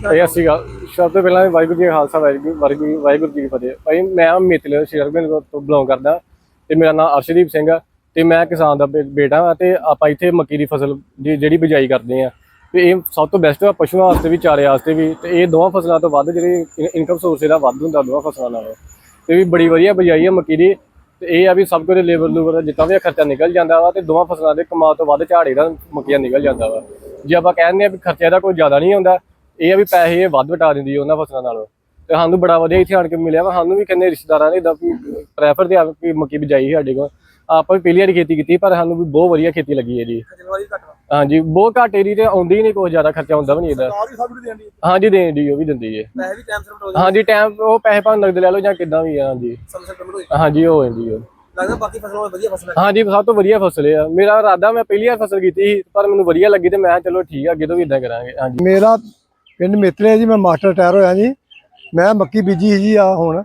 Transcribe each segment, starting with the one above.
ਭਾਈ ਅਸੀਂ ਗੱਲ ਸਭ ਤੋਂ ਪਹਿਲਾਂ ਵਾਹਿਗੁਰੂ ਜੀ ਕਾ ਖਾਲਸਾ, ਵਾਹਿਗੁਰੂ ਵਾਹਿਗੁਰੂ ਵਾਹਿਗੁਰੂ ਜੀ ਕੀ ਫਤਿਹ। ਭਾਈ, ਮੈਂ ਮਿਤਲ ਸ਼੍ਰੀ ਹਰਗੋਬਿੰਦ ਤੋਂ ਬਿਲੋਂਗ ਕਰਦਾ ਤੇ ਮੇਰਾ ਨਾਮ ਅਰਸ਼ਦੀਪ ਸਿੰਘ ਆ ਤੇ ਮੈਂ ਕਿਸਾਨ ਦਾ ਬੇ- ਬੇਟਾ ਹਾਂ ਤੇ ਆਪਾਂ ਇੱਥੇ ਮੱਕੀ ਦੀ ਫਸਲ ਦੀ ਜਿਹੜੀ ਬਿਜਾਈ ਕਰਦੇ ਆ। ਤੇ ਇਹ ਸਭ ਤੋਂ ਬੈਸਟ ਆ, ਪਸ਼ੂਆਂ ਵਾਸਤੇ ਵੀ, ਚਾਰੇ ਵਾਸਤੇ ਵੀ ਤੇ ਇਹ ਦੋਵਾਂ ਫਸਲਾਂ ਤੋਂ ਵੱਧ ਜਿਹੜੀ ਇਨਕਮ ਸੋਰਸ ਇਹਦਾ ਵੱਧ ਹੁੰਦਾ ਦੋਵਾਂ ਫਸਲਾਂ ਨਾਲੋਂ। ਤੇ ਵੀ ਬੜੀ ਵਧੀਆ ਬਿਜਾਈ ਆ ਮੱਕੀ ਦੀ। ਤੇ ਇਹ ਆ ਵੀ ਸਭ ਕੁਝ ਲੇਬਰ ਲੂਬਰ ਦਾ ਜਿੱਦਾਂ ਵੀ ਖਰਚਾ ਨਿਕਲ ਜਾਂਦਾ ਵਾ ਤੇ ਦੋਵਾਂ ਫਸਲਾਂ ਦੇ ਕਮਾਲ ਤੋਂ ਵੱਧ ਝਾੜੇ ਦਾ ਮੱਕੀਆਂ ਨਿਕਲ ਜਾਂਦਾ ਵਾ। ਜੇ ਆਪਾਂ ਕਹਿੰਦੇ ਆ ਵੀ ਖਰਚਾ ਇਹਦਾ ਕੋਈ ਜ਼ਿਆਦਾ ਨਹੀਂ ਹੁੰਦਾ ਇਹ ਆ ਵੀ ਪੈਸੇ ਇਹ ਵੱਧ ਵਟਾ ਦਿੰਦੀ ਹੈ ਉਹਨਾਂ ਫਸਲਾਂ ਨਾਲੋਂ। ਤੇ ਸਾਨੂੰ ਬੜਾ ਵਧੀਆ ਇੱਥੇ ਆਣ ਕੇ ਮਿਲਿਆ ਵਾ। ਸਾਨੂੰ ਵੀ ਕਿੰਨੇ ਰਿਸ਼ਤੇਦਾਰਾਂ ਨੇ ਇਦਾਂ ਪ੍ਰੈਫਰ ਤੇ ਆ ਵੀ ਮੱਕੀ ਬਿਜਾਈ ਸਾਡੇ ਕੋਲ। ਆਪਾਂ ਵੀ ਪਹਿਲੀ ਵਾਰੀ ਖੇਤੀ ਕੀਤੀ ਪਰ ਸਾਨੂੰ ਵੀ ਬਹੁਤ ਵਧੀਆ ਖੇਤੀ ਲੱਗੀ ਹੈ ਜੀ ਹਾਂਜੀ ਬਹੁਤ ਘੱਟ ਏਰੀ ਤੇ ਆਉਂਦੀ ਹੀ ਨਹੀਂ ਕੋਈ ਜ਼ਿਆਦਾ ਖਰਚਾ ਹੁੰਦਾ ਵੀ ਨਹੀਂ ਇਹਦਾ। ਹਾਂਜੀ ਦੇਣ ਦੀ ਉਹ ਵੀ ਦਿੰਦੀ ਹੈ। ਪੈਸੇ ਵੀ ਟਾਈਮ ਸਿਰ ਬਟੋ ਹਾਂਜੀ ਟਾਈਮ ਉਹ ਪੈਸੇ ਭਾਵੇਂ ਨਗਦ ਲੈ ਲਓ ਜਾਂ ਕਿੱਦਾਂ ਵੀ ਆ ਹਾਂਜੀ। ਹਾਂਜੀ ਹੋ ਜਾਂਦੀ ਉਹ ਲੱਗਦਾ ਬਾਕੀ ਫਸਲਾਂ ਵਧੀਆ ਫਸਲ ਹੈ। ਹਾਂਜੀ ਸਭ ਤੋਂ ਵਧੀਆ ਫਸਲ ਆ। ਮੇਰਾ ਇਰਾਦਾ ਮੈਂ ਪਹਿਲੀ ਵਾਰ ਫਸਲ ਕੀਤੀ ਸੀ ਪਰ ਮੈਨੂੰ ਵਧੀਆ ਲੱਗੀ ਤੇ ਮੈਂ ਚਲੋ ਠੀਕ ਆ ਅੱਗੇ ਤੋਂ ਵੀ ਇਦਾਂ ਕਰਾਂਗੇ। ਹਾਂਜੀ। ਮੇਰਾ ਪਿੰਡ ਮਿੱਤਲੇ ਜੀ ਮੈਂ ਮਾਸਟਰ ਰਿਟਾਇਰ ਹੋਇਆ ਜੀ। ਮੈਂ ਮੱਕੀ ਬੀਜੀ ਸੀ ਜੀ ਆ ਹੁਣ।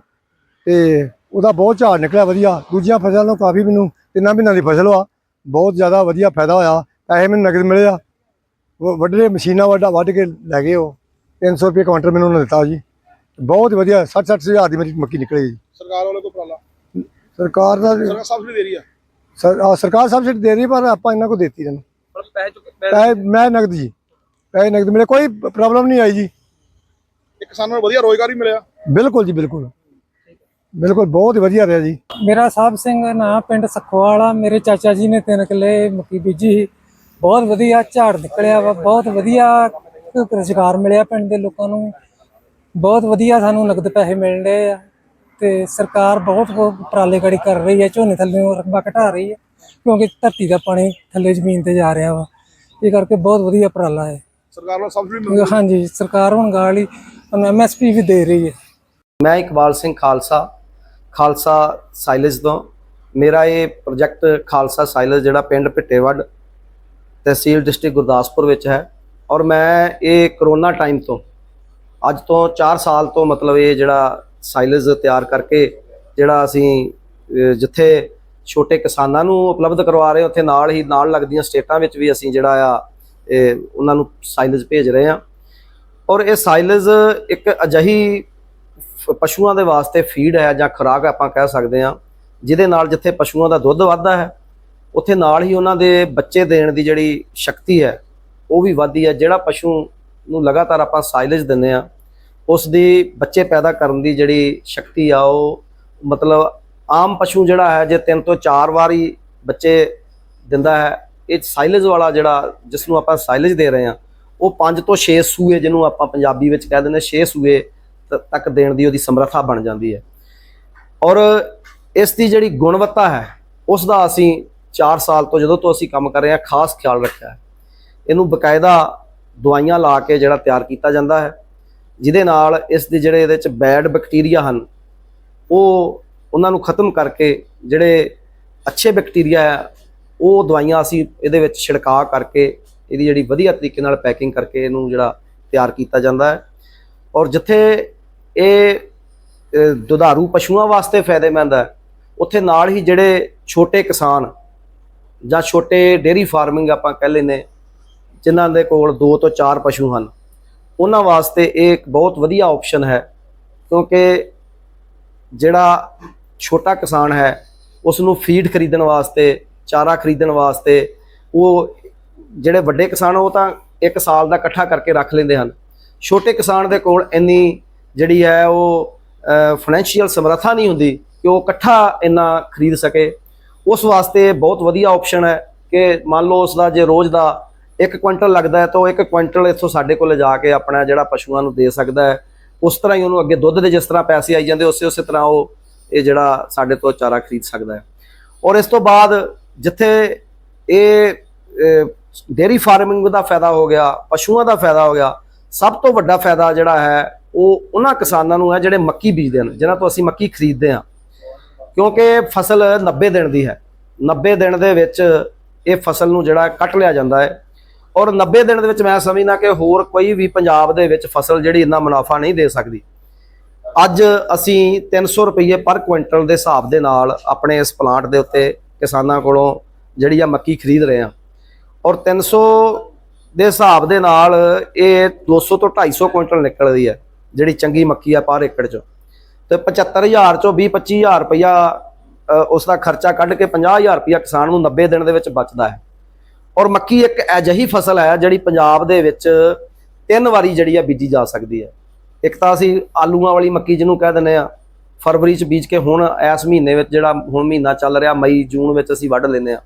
ਤੇ ਉਹਦਾ ਬਹੁਤ ਝਾੜ ਨਿਕਲਿਆ ਵਧੀਆ। ਦੂਜੀਆਂ ਫਸਲਾਂ ਨਾਲੋਂ ਕਾਫੀ ਮੈਨੂੰ ਤਿੰਨਾਂ ਮਹੀਨਿਆਂ ਦੀ ਫਸਲ ਆ। ਬਹੁਤ ਜ਼ਿਆਦਾ ਵਧੀਆ ਫਾਇਦਾ ਹੋਇਆ। ਪੈਸੇ ਮੈਨੂੰ ਨਗਦ ਮਿਲੇ ਆ। ਉਹ ਵੱਢੇ ਮਸ਼ੀਨਾਂ ਵੱਡਾ ਵੱਢ ਕੇ ਲੈ ਗਏ ਉਹ। 300 ਰੁਪਏ ਕੁਇੰਟਲ ਮੈਨੂੰ ਉਹਨਾਂ ਨੇ ਦਿੱਤਾ ਜੀ। ਬਹੁਤ ਵਧੀਆ। 60 60 ਹਜ਼ਾਰ ਦੀ ਮੇਰੀ ਮੱਕੀ ਨਿਕਲੀ ਜੀ। ਸਰਕਾਰ ਵਾਲੇ ਕੋ ਉਪਰਾਲਾ? ਸਰਕਾਰ ਦਾ ਸਰਕਾਰ ਸਬਸਿਡੀ ਦੇ ਰਹੀ ਆ? ਸਰਕਾਰ ਸਬਸਿਡੀ ਦੇ ਰਹੀ ਪਰ ਆਪਾਂ ਇਹਨਾਂ ਕੋ ਦੇਤੀ ਇਹਨਾਂ ਨੂੰ ਪਰ ਪੈਸੇ ਚੁੱਕ ਪੈਸੇ ਮੈਂ ਨਗਦ ਜੀ। ਪੈਸੇ ਨਗਦ ਮਿਲੇ ਕੋਈ ਪ੍ਰੋਬਲਮ ਨਹੀਂ ਆਈ ਜੀ। ਇੱਕ ਕਿਸਾਨਾਂ ਨੂੰ ਵਧੀਆ ਰੋਜ਼ਗਾਰ ਵੀ ਮਿਲਿਆ। ਬਿਲਕੁਲ ਜੀ ਬਿਲਕੁਲ। ਬਿਲਕੁਲ ਬਹੁਤ ਹੀ ਵਧੀਆ ਰਿਹਾ ਜੀ। ਮੇਰਾ ਸਾਹਿਬ ਸਿੰਘ ਨਾਂ ਪਿੰਡ ਸਖਵਾਲਾ ਮੇਰੇ ਚਾਚਾ ਜੀ ਨੇ ਤਿੰਨ ਕਿੱਲੇ ਮੱਕੀ ਬੀਜੀ ਸੀ। ਬਹੁਤ ਵਧੀਆ ਝਾੜ ਨਿਕਲਿਆ ਵਾ ਬਹੁਤ ਵਧੀਆ ਰੁਜ਼ਗਾਰ ਮਿਲਿਆ ਪਿੰਡ ਦੇ ਲੋਕਾਂ ਨੂੰ। ਬਹੁਤ ਵਧੀਆ ਸਾਨੂੰ ਨਗਦ ਪੈਸੇ ਮਿਲ ਰਹੇ ਆ। ਤੇ ਸਰਕਾਰ ਬਹੁਤ ਉਪਰਾਲੇ ਗੜੀ ਕਰ ਰਹੀ ਹੈ ਝੋਨੇ ਥੱਲੇ ਰਕਬਾ ਘਟਾ ਰਹੀ ਹੈ। ਕਿਉਂਕਿ ਧਰਤੀ ਦਾ ਪਾਣੀ ਥੱਲੇ ਜ਼ਮੀਨ ਤੇ ਜਾ ਰਿਹਾ ਵਾ। ਇਹ ਕਰਕੇ ਬਹੁਤ ਵਧੀਆ ਉਪਰਾਲਾ ਹੈ। ਸਰਕਾਰ ਵੱਲੋਂ ਸਬਸਿਡੀ ਮਿਲ ਹਾਂਜੀ ਸਰਕਾਰ ਹੁਣ ਗਾਲੀ ਐਮਐਸਪੀ ਵੀ ਦੇ ਰਹੀ ਹੈ। ਮੈਂ ਇਕਬਾਲ ਸਿੰਘ ਖਾਲਸਾ ਖਾਲਸਾ ਸਾਈਲਜ ਤੋਂ। ਮੇਰਾ ਇਹ ਪ੍ਰੋਜੈਕਟ ਖਾਲਸਾ ਸਾਈਲਜ ਜਿਹੜਾ ਪਿੰਡ ਭਿੱਟੇਵੱਡ ਤਹਿਸੀਲ ਡਿਸਟ੍ਰਿਕਟ ਗੁਰਦਾਸਪੁਰ ਵਿੱਚ ਹੈ। ਔਰ ਮੈਂ ਇਹ ਕਰੋਨਾ ਟਾਈਮ ਤੋਂ ਅੱਜ ਤੋਂ 4 ਸਾਲ ਤੋਂ ਮਤਲਬ ਇਹ ਜਿਹੜਾ ਸਾਈਲਜ ਤਿਆਰ ਕਰਕੇ ਜਿਹੜਾ ਅਸੀਂ ਜਿੱਥੇ ਛੋਟੇ ਕਿਸਾਨਾਂ ਨੂੰ ਉਪਲਬਧ ਕਰਵਾ ਰਹੇ ਉੱਥੇ ਨਾਲ ਹੀ ਨਾਲ ਲੱਗਦੀਆਂ ਸਟੇਟਾਂ ਵਿੱਚ ਵੀ ਅਸੀਂ ਜਿਹੜਾ ਆ ਉਹਨਾਂ ਨੂੰ ਸਾਈਲਜ ਭੇਜ ਰਹੇ ਹਾਂ। ਔਰ ਇਹ ਸਾਈਲਜ ਇੱਕ ਅਜਹੀ ਫ- ਪਸ਼ੂਆਂ ਦੇ ਵਾਸਤੇ ਫੀਡ ਹੈ ਜਾਂ ਖੁਰਾਕ ਆਪਾਂ ਕਹਿ ਸਕਦੇ ਹਾਂ, ਜਿਹਦੇ ਨਾਲ ਜਿੱਥੇ ਪਸ਼ੂਆਂ ਦਾ ਦੁੱਧ ਵੱਧਦਾ ਹੈ, ਉੱਥੇ ਨਾਲ ਹੀ ਉਹਨਾਂ ਦੇ ਬੱਚੇ ਦੇਣ ਦੀ ਜਿਹੜੀ ਸ਼ਕਤੀ ਹੈ, ਉਹ ਵੀ ਵੱਧਦੀ ਹੈ। ਜਿਹੜਾ ਪਸ਼ੂ ਨੂੰ ਲਗਾਤਾਰ ਆਪਾਂ ਸਾਈਲੇਜ ਦਿੰਦੇ ਆ ਉਸ ਦੀ ਬੱਚੇ ਪੈਦਾ ਕਰਨ ਦੀ ਜਿਹੜੀ ਸ਼ਕਤੀ ਆ, ਉਹ ਮਤਲਬ ਆਮ ਪਸ਼ੂ ਜਿਹੜਾ ਹੈ, ਜੇ ਤਿੰਨ ਤੋਂ ਚਾਰ ਵਾਰੀ ਬੱਚੇ ਦਿੰਦਾ ਹੈ ਇਹ ਸਾਈਲੇਜ ਵਾਲਾ ਜਿਹੜਾ ਜਿਸ ਨੂੰ ਆਪਾਂ ਸਾਈਲੇਜ ਦੇ ਰਹੇ ਆ ਉਹ 5 ਤੋਂ 6 ਸੂਏ ਜਿਹਨੂੰ ਆਪਾਂ ਪੰਜਾਬੀ ਵਿੱਚ ਕਹਿ ਦਿੰਦੇ 6 ਸੂਏ ਤੱਕ ਦੇਣ ਦੀ ਉਹਦੀ ਸਮਰੱਥਾ ਬਣ ਜਾਂਦੀ ਹੈ। ਔਰ ਇਸ ਦੀ ਜਿਹੜੀ ਗੁਣਵੱਤਾ ਹੈ, ਉਸ ਦਾ ਅਸੀਂ 4 ਸਾਲ ਤੋਂ ਜਦੋਂ ਤੋਂ ਅਸੀਂ ਕੰਮ ਕਰ ਰਹੇ ਹਾਂ, ਖਾਸ ਖਿਆਲ ਰੱਖਿਆ ਹੈ। ਇਹਨੂੰ ਬਕਾਇਦਾ ਦਵਾਈਆਂ ਲਾ ਕੇ ਜਿਹੜਾ ਤਿਆਰ ਕੀਤਾ ਜਾਂਦਾ ਹੈ, ਜਿਹਦੇ ਨਾਲ ਇਸ ਦੇ ਜਿਹੜੇ ਇਹਦੇ ਚ ਬੈਡ ਬੈਕਟੀਰੀਆ ਹਨ, ਉਹ ਉਹਨਾਂ ਨੂੰ ਖਤਮ ਕਰਕੇ ਜਿਹੜੇ ਅੱਛੇ ਬੈਕਟੀਰੀਆ ਹੈ ਉਹ ਦਵਾਈਆਂ ਅਸੀਂ ਇਹਦੇ ਵਿੱਚ ਛਿੜਕਾਅ ਕਰਕੇ ਇਹਦੀ ਜਿਹੜੀ ਵਧੀਆ ਤਰੀਕੇ ਨਾਲ ਪੈਕਿੰਗ ਕਰਕੇ ਇਹਨੂੰ ਜਿਹੜਾ ਤਿਆਰ ਕੀਤਾ ਜਾਂਦਾ ਹੈ। ਔਰ ਜਿੱਥੇ ਇਹ ਦੁਧਾਰੂ ਪਸ਼ੂਆਂ ਵਾਸਤੇ ਫਾਇਦੇਮੰਦ ਹੈ, ਉੱਥੇ ਨਾਲ ਹੀ ਜਿਹੜੇ ਛੋਟੇ ਕਿਸਾਨ ਜਾਂ ਛੋਟੇ ਡੇਰੀ ਫਾਰਮਿੰਗ ਆਪਾਂ ਕਹਿ ਲੈਨੇ ਜਿਨ੍ਹਾਂ ਦੇ ਕੋਲ 2 ਤੋਂ 4 ਪਸ਼ੂ ਹਨ, ਉਹਨਾਂ ਵਾਸਤੇ ਇਹ ਇੱਕ ਬਹੁਤ ਵਧੀਆ ਆਪਸ਼ਨ ਹੈ, ਕਿਉਂਕਿ ਜਿਹੜਾ ਛੋਟਾ ਕਿਸਾਨ ਹੈ ਉਸ ਨੂੰ ਫੀਡ ਖਰੀਦਣ ਵਾਸਤੇ ਚਾਰਾ ਖਰੀਦਣ ਵਾਸਤੇ, ਉਹ ਜਿਹੜੇ ਵੱਡੇ ਕਿਸਾਨ ਉਹ ਤਾਂ ਇੱਕ ਸਾਲ ਦਾ ਇਕੱਠਾ ਕਰਕੇ ਰੱਖ ਲੈਂਦੇ ਹਨ। ਛੋਟੇ ਕਿਸਾਨ ਦੇ ਕੋਲ ਇੰਨੀ ਜਿਹੜੀ ਹੈ ਉਹ ਫਾਈਨੈਂਸ਼ੀਅਲ ਸਮਰੱਥਾ ਨਹੀਂ ਹੁੰਦੀ ਕਿ ਉਹ ਇਕੱਠਾ ਇੰਨਾ ਖਰੀਦ ਸਕੇ। ਉਸ ਵਾਸਤੇ ਬਹੁਤ ਵਧੀਆ ਆਪਸ਼ਨ ਹੈ ਕਿ ਮੰਨ ਲਓ ਉਸ ਦਾ ਜੇ ਰੋਜ਼ ਦਾ 1 ਕੁਇੰਟਲ ਲੱਗਦਾ ਹੈ, ਤਾਂ ਉਹ 1 ਕੁਇੰਟਲ ਇੱਥੋਂ ਸਾਡੇ ਕੋਲ ਜਾ ਕੇ ਆਪਣਾ ਜਿਹੜਾ ਪਸ਼ੂਆਂ ਨੂੰ ਦੇ ਸਕਦਾ ਹੈ। ਉਸ ਤਰ੍ਹਾਂ ਹੀ ਉਹਨੂੰ ਅੱਗੇ ਦੁੱਧ ਦੇ ਜਿਸ ਤਰ੍ਹਾਂ ਪੈਸੇ ਆਈ ਜਾਂਦੇ, ਉਸੇ ਉਸੇ ਤਰ੍ਹਾਂ ਉਹ ਇਹ ਜਿਹੜਾ ਸਾਡੇ ਤੋਂ ਚਾਰਾ ਖਰੀਦ ਸਕਦਾ ਹੈ। ਔਰ ਇਸ ਤੋਂ ਬਾਅਦ ਜਿੱਥੇ ਇਹ ਡੇਰੀ ਫਾਰਮਿੰਗ ਦਾ ਫਾਇਦਾ ਹੋ ਗਿਆ, ਪਸ਼ੂਆਂ ਦਾ ਫਾਇਦਾ ਹੋ ਗਿਆ, ਸਭ ਤੋਂ ਵੱਡਾ ਫਾਇਦਾ ਜਿਹੜਾ ਹੈ, ਉਹ ਉਹਨਾਂ ਕਿਸਾਨਾਂ ਨੂੰ ਹੈ ਜਿਹੜੇ ਮੱਕੀ ਬੀਜਦੇ ਹਨ, ਜਿਨ੍ਹਾਂ ਤੋਂ ਅਸੀਂ ਮੱਕੀ ਖਰੀਦਦੇ ਹਾਂ। ਕਿਉਂਕਿ ਫਸਲ 90 ਦਿਨ ਦੀ ਹੈ। 90 ਦਿਨ ਦੇ ਵਿੱਚ ਇਹ ਫਸਲ ਨੂੰ ਜਿਹੜਾ ਕੱਟ ਲਿਆ ਜਾਂਦਾ ਹੈ। ਔਰ 90 ਦਿਨ ਦੇ ਵਿੱਚ ਮੈਂ ਸਮਝਦਾ ਕਿ ਹੋਰ ਕੋਈ ਵੀ ਪੰਜਾਬ ਦੇ ਵਿੱਚ ਫਸਲ ਜਿਹੜੀ ਇੰਨਾ ਮੁਨਾਫਾ ਨਹੀਂ ਦੇ ਸਕਦੀ। ਅੱਜ ਅਸੀਂ 300 ਰੁਪਏ ਪਰ ਕੁਇੰਟਲ ਦੇ ਹਿਸਾਬ ਦੇ ਨਾਲ ਆਪਣੇ ਇਸ ਪਲਾਂਟ ਦੇ ਉੱਤੇ ਕਿਸਾਨਾਂ ਕੋਲੋਂ ਜਿਹੜੀ ਆ ਮੱਕੀ ਖਰੀਦ ਰਹੇ ਹਾਂ ਔਰ 300 ਦੇ ਹਿਸਾਬ ਦੇ ਨਾਲ ਇਹ 200 ਤੋਂ 250 ਕੁਇੰਟਲ ਨਿਕਲਦੀ ਹੈ ਜਿਹੜੀ ਚੰਗੀ ਮੱਕੀ ਆ ਪਰ ਏਕੜ ਚ। ਤੇ 75000 ਚੋਂ 20 25000 ਰੁਪਇਆ ਅ, ਉਸ ਦਾ ਖਰਚਾ ਕੱਢ ਕੇ 50000 ਰੁਪਇਆ ਕਿਸਾਨ ਨੂੰ 90 ਦਿਨ ਦੇ ਵਿੱਚ ਬਚਦਾ ਹੈ। ਔਰ ਮੱਕੀ ਇੱਕ ਅਜਿਹੀ ਫਸਲ ਹੈ ਜਿਹੜੀ ਪੰਜਾਬ ਦੇ ਵਿੱਚ ਤਿੰਨ ਵਾਰੀ ਜਿਹੜੀ ਆ ਬੀਜੀ ਜਾ ਸਕਦੀ ਹੈ। ਇੱਕ ਤਾਂ ਅਸੀਂ ਆਲੂਆਂ ਵਾਲੀ ਮੱਕੀ ਜਿਹਨੂੰ ਕਹਿ ਦਿੰਦੇ ਆ ਫਰਵਰੀ ਚ ਬੀਜ ਕੇ ਹੁਣ ਇਸ ਮਹੀਨੇ ਵਿੱਚ ਜਿਹੜਾ ਹੁਣ ਮਹੀਨਾ ਚੱਲ ਰਿਹਾ, ਮਈ, ਜੂਨ ਵਿੱਚ ਅਸੀਂ ਵੱਢ ਲੈਂਦੇ ਆ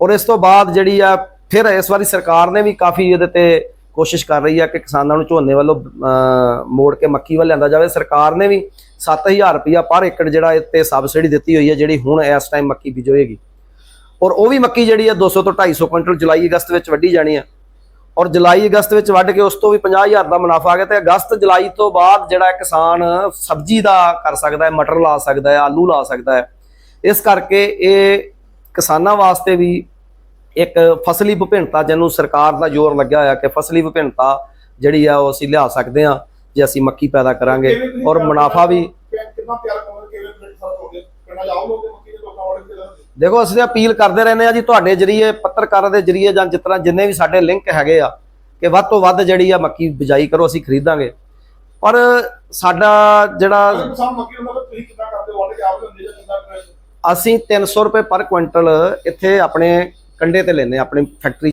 ਔਰ ਇਸ ਤੋਂ ਬਾਅਦ ਜਿਹੜੀ ਆ, ਫਿਰ ਇਸ ਵਾਰੀ ਸਰਕਾਰ ਨੇ ਵੀ ਕਾਫੀ ਇਹਦੇ ਤੇ ਕੋਸ਼ਿਸ਼ ਕਰ ਰਹੀ ਆ ਕਿ ਕਿਸਾਨਾਂ ਨੂੰ ਝੋਨੇ ਵੱਲੋਂ ਮੋੜ ਕੇ ਮੱਕੀ ਵੱਲ ਲਿਆਂਦਾ ਜਾਵੇ। ਸਰਕਾਰ ਨੇ ਵੀ 7000 ਰੁਪਇਆ ਪਰ ਏਕੜ ਜਿਹੜਾ ਇਹ ਤੇ ਸਬਸਿਡੀ ਦਿੱਤੀ ਹੋਈ ਹੈ ਜਿਹੜੀ ਹੁਣ ਇਸ ਟਾਈਮ ਮੱਕੀ ਬੀਜੋਏਗੀ। ਔਰ ਉਹ ਵੀ ਮੱਕੀ ਜਿਹੜੀ ਆ 200 ਤੋਂ 250 ਕੁਇੰਟਲ ਜੁਲਾਈ ਅਗਸਤ ਵਿੱਚ ਵੱਢੀ ਜਾਣੀ ਆ। ਔਰ ਜੁਲਾਈ ਅਗਸਤ ਵਿੱਚ ਵੱਢ ਕੇ ਉਸ ਤੋਂ ਵੀ 50000 ਦਾ ਮੁਨਾਫਾ ਆ ਗਿਆ ਤੇ ਅਗਸਤ ਜੁਲਾਈ ਤੋਂ ਬਾਅਦ ਜਿਹੜਾ ਕਿਸਾਨ ਸਬਜ਼ੀ ਦਾ ਕਰ ਸਕਦਾ ਹੈ ਮਟਰ ਲਾ ਸਕਦਾ ਹੈ ਆਲੂ ਲਾ ਸਕਦਾ ਹੈ। ਇਸ ਕਰਕੇ ਇਹ ਕਿਸਾਨਾਂ ਵਾਸਤੇ ਵੀ ਇੱਕ ਫਸਲੀ ਵਿਭਿੰਨਤਾ ਜਿਹਨੂੰ ਸਰਕਾਰ ਦਾ ਜ਼ੋਰ ਲੱਗਿਆ ਹੋਇਆ ਕਿ ਫਸਲੀ ਵਿਭਿੰਨਤਾ ਜਿਹੜੀ ਆ ਉਹ ਅਸੀਂ ਲਿਆ ਸਕਦੇ ਆ ਜੇ ਅਸੀਂ ਮੱਕੀ ਪੈਦਾ ਕਰਾਂਗੇ। ਔਰ ਮੁਨਾਫਾ ਵੀ ਕਿੰਨਾ ਪਿਆਰਾ ਕਮਰ ਕਿਵੇਂ ਪਲੇਟ ਫ਼ਰਕ ਹੋ ਗਿਆ ਪਿੰਡਾਂ ਜਾਓ ਲੋਕ ਦੇਖੋ, ਅਸੀਂ ਅਪੀਲ ਕਰਦੇ ਰਹਿੰਦੇ ਆ ਜੀ, ਤੁਹਾਡੇ ਜਰੀਏ, ਪੱਤਰਕਾਰਾਂ ਦੇ ਜਰੀਏ ਜਾਂ ਜਿਸ ਤਰ੍ਹਾਂ ਜਿੰਨੇ ਵੀ ਸਾਡੇ ਲਿੰਕ ਹੈਗੇ ਆ, ਕਿ ਵੱਧ ਤੋਂ ਵੱਧ ਜਿਹੜੀ ਆ ਮੱਕੀ ਬਿਜਾਈ ਕਰੋ, ਅਸੀਂ ਖਰੀਦਾਂਗੇ। ਪਰ ਸਾਡਾ ਜਿਹੜਾ ਕਿਸਾਨ ਮੱਕੀ ਨੂੰ ਅਸੀਂ 300 ਰੁਪਏ ਪਰ ਕੁਇੰਟਲ ਇੱਥੇ ਆਪਣੇ ਕੰਡੇ ਤੇ ਲੈਨੇ ਆਪਣੀ ਫੈਕਟਰੀ